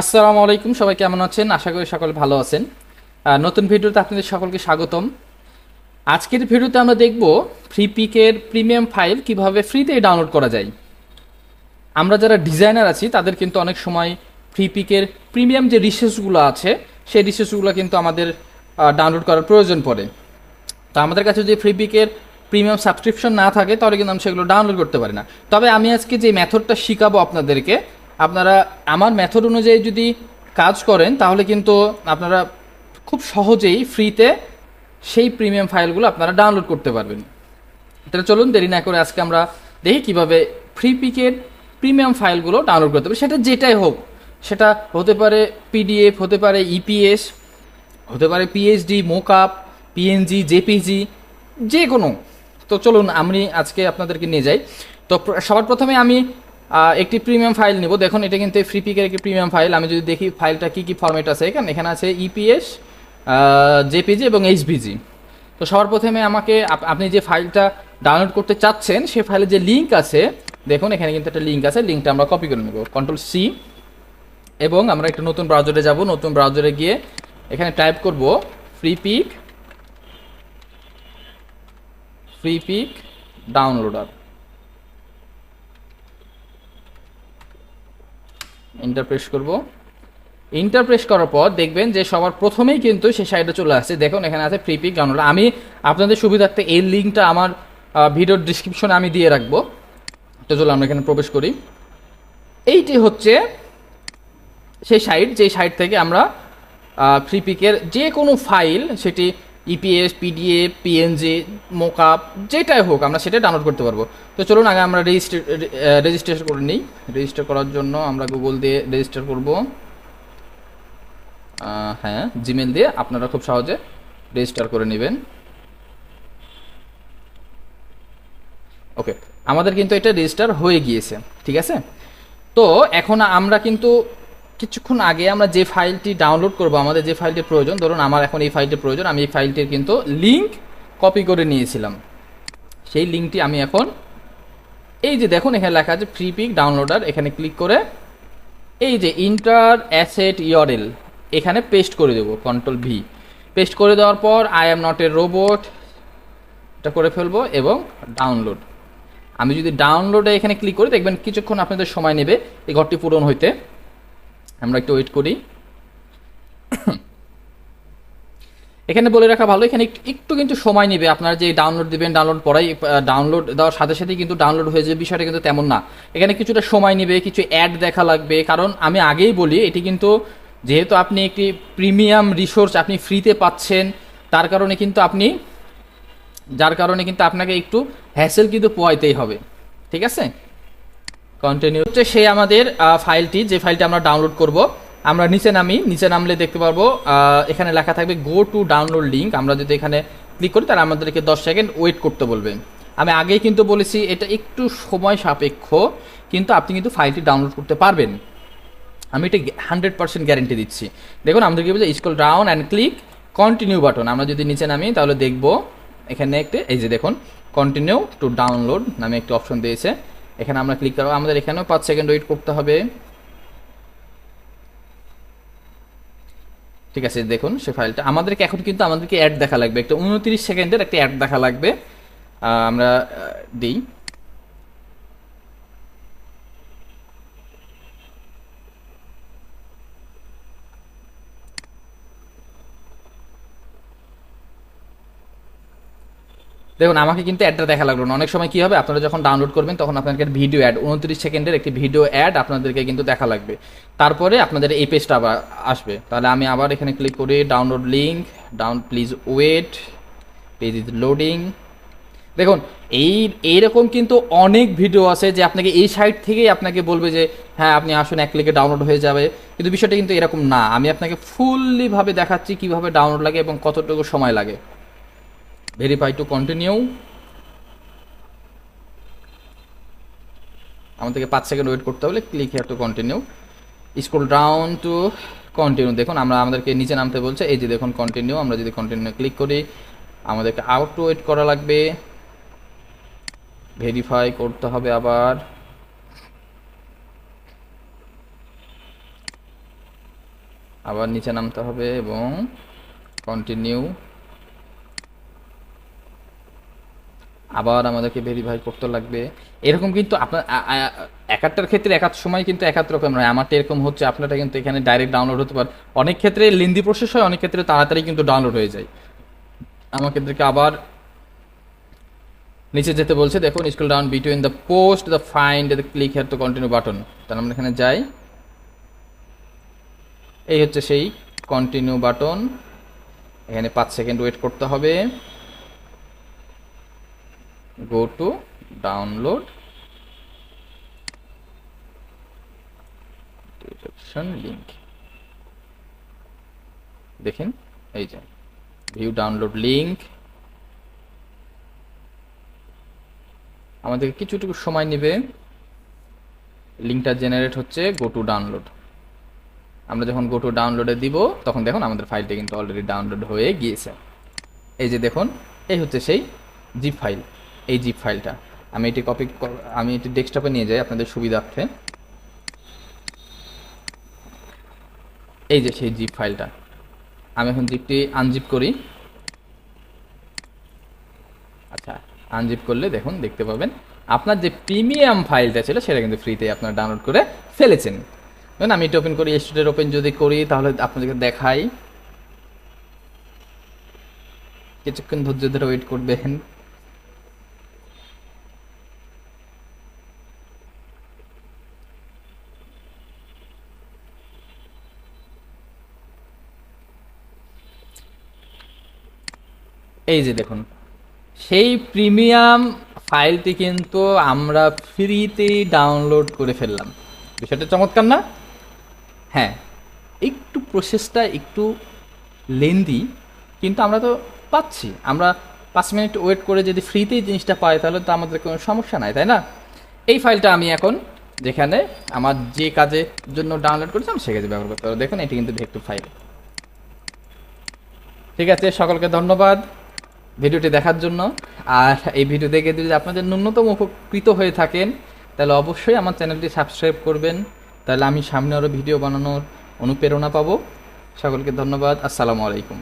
আসসালামু আলাইকুম, সবাই কেমন আছেন? আশা করি সকলে ভালো আছেন। নতুন ভিডিওতে আপনাদের সকলকে স্বাগতম। আজকের ভিডিওতে আমরা দেখব ফ্রি পিকের প্রিমিয়াম ফাইল কীভাবে ফ্রিতে ডাউনলোড করা যায়। আমরা যারা ডিজাইনার আছি, তাদের কিন্তু অনেক সময় ফ্রি পিকের প্রিমিয়াম যে রিসোর্সগুলো আছে, সেই রিসোর্সগুলো কিন্তু আমাদের ডাউনলোড করার প্রয়োজন পড়ে। তো আমাদের কাছে যদি ফ্রি পিকের প্রিমিয়াম সাবস্ক্রিপশন না থাকে, তাহলে কিন্তু আমি সেগুলো ডাউনলোড করতে পারি না। তবে আমি আজকে যে মেথডটা শিখাবো আপনাদেরকে আপনারা আমার মেথড অনুযায়ী যদি কাজ করেন, তাহলে কিন্তু আপনারা খুব সহজেই ফ্রিতে সেই প্রিমিয়াম ফাইলগুলো আপনারা ডাউনলোড করতে পারবেন। তাহলে চলুন দেরি না করে আজকে আমরা দেখি কীভাবে ফ্রি পিকের প্রিমিয়াম ফাইলগুলো ডাউনলোড করতে পারি সেটা যেটাই হোক, সেটা হতে পারে পিডিএফ হতে পারে ইপিএস হতে পারে পিএইচডি মোকআপ পিএনজি জেপিজি যে কোনো তো চলুন, আমি আজকে আপনাদেরকে নিয়ে যাই। তো সবার প্রথমে আমি একটি প্রিমিয়াম ফাইল নিব। দেখুন, এটা কিন্তু ফ্রি পিকের একটি প্রিমিয়াম ফাইল আমি যদি দেখি ফাইলটা কি কি ফরম্যাট আছে, এখানে এখানে আছে E ইপিএস জেপিজি এবং এইচবিজি তো সবার প্রথমে আমাকে আপ- আপনি যে ফাইলটা ডাউনলোড করতে চাচ্ছেন, সে ফাইলের যে লিঙ্ক আছে, দেখুন, এখানে কিন্তু একটা লিঙ্ক আছে। লিঙ্কটা আমরা কপি করে নেব। কন্ট্রোল সি এবং আমরা একটা নতুন ব্রাউজারে যাব। নতুন ব্রাউজারে গিয়ে এখানে টাইপ করব Freepik Freepik downloader enter press করব। ইন্টার প্রেস করার পর দেখবেন যে সবার প্রথমেই কিন্তু সেই সাইডে চলে আসছে। দেখুন, এখানে আছে ফ্রি পিক ডাউনলোড আমি আপনাদের সুবিধার্থে এই লিঙ্কটা আমার ভিডিওর ডিসক্রিপশনে আমি দিয়ে রাখব। তো চলো আমরা এখানে প্রবেশ করি। এইটি হচ্ছে সেই সাইট যেই সাইট থেকে আমরা ফ্রি পিকের যে কোনো ফাইল সেটি ইপিএস পিডিএফ পিএনজি মোকআপ যেটাই হোক, আমরা সেটা ডাউনলোড করতে পারব। তো চলুন, আগে আমরা রেজিস্ট্রে রেজিস্ট্রেশন করে নিই। রেজিস্টার করার জন্য আমরা গুগল দিয়ে রেজিস্টার করব। হ্যাঁ জিমেল দিয়ে আপনারা খুব সহজে রেজিস্টার করে নেবেন। ওকে আমাদের কিন্তু এটা রেজিস্টার হয়ে গিয়েছে, ঠিক আছে? তো এখন আমরা কিন্তু কিছুক্ষণ আগে আমরা যে ফাইলটি ডাউনলোড করব, আমাদের যে ফাইলটি প্রয়োজন, ধরুন আমার এখন এই ফাইলটির প্রয়োজন, আমি এই ফাইলটির কিন্তু লিঙ্ক কপি করে নিয়েছিলাম। সেই লিঙ্কটি আমি এখন, এই যে দেখুন এখানে লেখা আছে ফ্রি পিক ডাউনলোডার এখানে ক্লিক করে এই যে ইন্টার অ্যাসেট ইয়রেল এখানে পেস্ট করে দেবো কন্ট্রোল ভি পেস্ট করে দেওয়ার পর I am not a robot এটা করে ফেলব এবং ডাউনলোড আমি যদি ডাউনলোডে এখানে ক্লিক করি, দেখবেন কিছুক্ষণ আপনাদের সময় নেবে, এই ঘরটি পূরণ হইতে। আমরা একটু ওয়েট করি। এখানে বলে রাখা ভালো, এখানে একটু- কিন্তু সময় নেবে। আপনারা যে ডাউনলোড দিবেন ডাউনলোড পড়াই ডাউনলোড দেওয়ার সাথে সাথে কিন্তু ডাউনলোড হয়ে যাবে, বিষয়টা কিন্তু তেমন না। এখানে কিছুটা সময় নেবে, কিছু অ্যাড দেখা লাগবে, কারণ আমি আগেই বলি, এটি কিন্তু যেহেতু আপনি একটি প্রিমিয়াম রিসোর্স আপনি ফ্রিতে পাচ্ছেন, তার কারণে কিন্তু আপনি, যার কারণে কিন্তু আপনাকে একটু হ্যাসেল কিন্তু পোয়াইতেই হবে। ঠিক আছে? কন্টিনিউ হচ্ছে সেই আমাদের ফাইলটি, যে ফাইলটি আমরা ডাউনলোড করব। আমরা নিচে নামি, নিচে নামলে দেখতে পারব এখানে লেখা থাকবে গো টু ডাউনলোড লিঙ্ক আমরা যদি এখানে ক্লিক করি, তাহলে আমাদেরকে দশ সেকেন্ড ওয়েট করতে বলবে। আমি আগেই কিন্তু বলেছি, এটা একটু সময় সাপেক্ষ, কিন্তু আপনি কিন্তু ফাইলটি ডাউনলোড করতে পারবেন। আমি এটা হান্ড্রেড পার্সেন্ট গ্যারেন্টি দিচ্ছি। দেখুন, আমাদের কি বলছে scroll down and click continue button আমরা যদি নিচে নামি, তাহলে দেখব, এখানে একটি, এই যে দেখুন কন্টিনিউ টু ডাউনলোড নামে একটি অপশন দিয়েছে। এখানে আমরা ক্লিক করব। আমাদের এখানেও পাঁচ সেকেন্ড ওয়েট করতে হবে। ঠিক আছে, দেখুন সে ফাইলটা আমাদেরকে এখন কিন্তু আমাদেরকে অ্যাড দেখা লাগবে। একটা উনত্রিশ সেকেন্ডের একটা অ্যাড দেখা লাগবে। আমরা দিই। দেখুন, আমাকে কিন্তু অ্যাডটা দেখা লাগল না। অনেক সময় কি হবে, আপনারা যখন ডাউনলোড করবেন, তখন আপনাদেরকে ভিডিও অ্যাড উনত্রিশ সেকেন্ডের একটি ভিডিও অ্যাড আপনাদেরকে কিন্তু দেখা লাগবে। তারপরে আপনাদের এই পেজটা আবার আসবে। তাহলে আমি আবার এখানে ক্লিক করি download link down please wait page is loading দেখুন, এই, এইরকম কিন্তু অনেক ভিডিও আছে যে আপনাকে এই সাইট থেকেই আপনাকে বলবে যে হ্যাঁ আপনি আসুন, এক ক্লিকে ডাউনলোড হয়ে যাবে। কিন্তু বিষয়টা কিন্তু এরকম না। আমি আপনাকে ফুললি ভাবে দেখাচ্ছি কীভাবে ডাউনলোড লাগে এবং কতটুকু সময় লাগে। ভেরিফাই টু কন্টিনিউ আমাদেরকে পাঁচ সেকেন্ড ওয়েট করতে হলে click here to continue scroll down to continue দেখুন, আমরা আমাদেরকে নিচে নামতে বলছে, এই যে দেখুন কন্টিনিউ আমরা যদি কন্টিনিউ ক্লিক করি, আমাদেরকে আউট টু ওয়েট করা লাগবে। ভেরিফাই করতে হবে আবার। আবার নিচে নামতে হবে এবং কন্টিনিউ আবার আমাদেরকে ভেরিফাই করতে লাগবে। এরকম কিন্তু আপনার একাত্তর ক্ষেত্রে একাত সময় কিন্তু একাত্তর রকম নয়। আমারটা এরকম হচ্ছে, আপনারটা কিন্তু এখানে ডাইরেক্ট ডাউনলোড হতে পারে। অনেক ক্ষেত্রে লেন্দি প্রসেস হয়, অনেক ক্ষেত্রে তাড়াতাড়ি কিন্তু ডাউনলোড হয়ে যায়। ক্ষেত্রে আবার নিচে যেতে বলছে, দেখুন scroll down between the post the find the click here to continue button তাহলে আমরা এখানে যাই। এই হচ্ছে সেই কন্টিনিউ বাটন এখানে পাঁচ সেকেন্ড ওয়েট করতে হবে। Go to download direction link দেখেন, এই যে ভিউ ডাউনলোড লিঙ্ক আমাদের কিছুটুকু সময় নেবে। লিঙ্কটা জেনারেট হচ্ছে গো টু ডাউনলোড আমরা যখন গো টু ডাউনলোডে দিব, তখন দেখুন আমাদের ফাইলটা কিন্তু অলরেডি ডাউনলোড হয়ে গিয়েছে। এই যে দেখুন, এই হচ্ছে সেই জিপ ফাইল এই জিপ ফাইলটা আমি এটি কপি আমি এটি ডেস্কটপে নিয়ে যাই আপনাদের সুবিধার্থে। এই যে সেই জিপ ফাইলটা আমি এখন জিপটি আনজিপ করি। আচ্ছা আনজিপ করলে দেখুন, দেখতে পাবেন, আপনার যে প্রিমিয়াম ফাইলটা ছিল, সেটা কিন্তু ফ্রিতে আপনারা ডাউনলোড করে ফেলেছেন। দেখুন আমি এটা ওপেন করি স্টুডেন্ট ওপেন যদি করি, তাহলে আপনাদেরকে দেখাই। কিছুক্ষণ ধৈর্য ধরে ওয়েট করবেন। এই যে দেখুন, সেই প্রিমিয়াম ফাইলটি কিন্তু আমরা ফ্রিতেই ডাউনলোড করে ফেললাম। বিষয়টা চমৎকার না? হ্যাঁ একটু প্রসেসটা একটু লেন্দি কিন্তু আমরা তো পাচ্ছি। আমরা পাঁচ মিনিট ওয়েট করে যদি ফ্রিতেই জিনিসটা পাই, তাহলে তো আমাদের কোনো সমস্যা নাই, তাই না? এই ফাইলটা আমি এখন যেখানে আমার যে কাজের জন্য ডাউনলোড করেছিলাম সে কাজে ব্যবহার করতে পারব। দেখুন, এটি কিন্তু ভেক্টর ফাইল ঠিক আছে, সকলকে ধন্যবাদ। ভিডিওটি দেখার জন্য। আর এই ভিডিও দেখে যদি আপনাদের ন্যূনতম উপকৃত হয়ে থাকেন, তাহলে অবশ্যই আমার চ্যানেলটি সাবস্ক্রাইব করবেন। তাহলে আমি সামনে আরও ভিডিও বানানোর অনুপ্রেরণা পাবো। সকলকে ধন্যবাদ। আসসালামু আলাইকুম।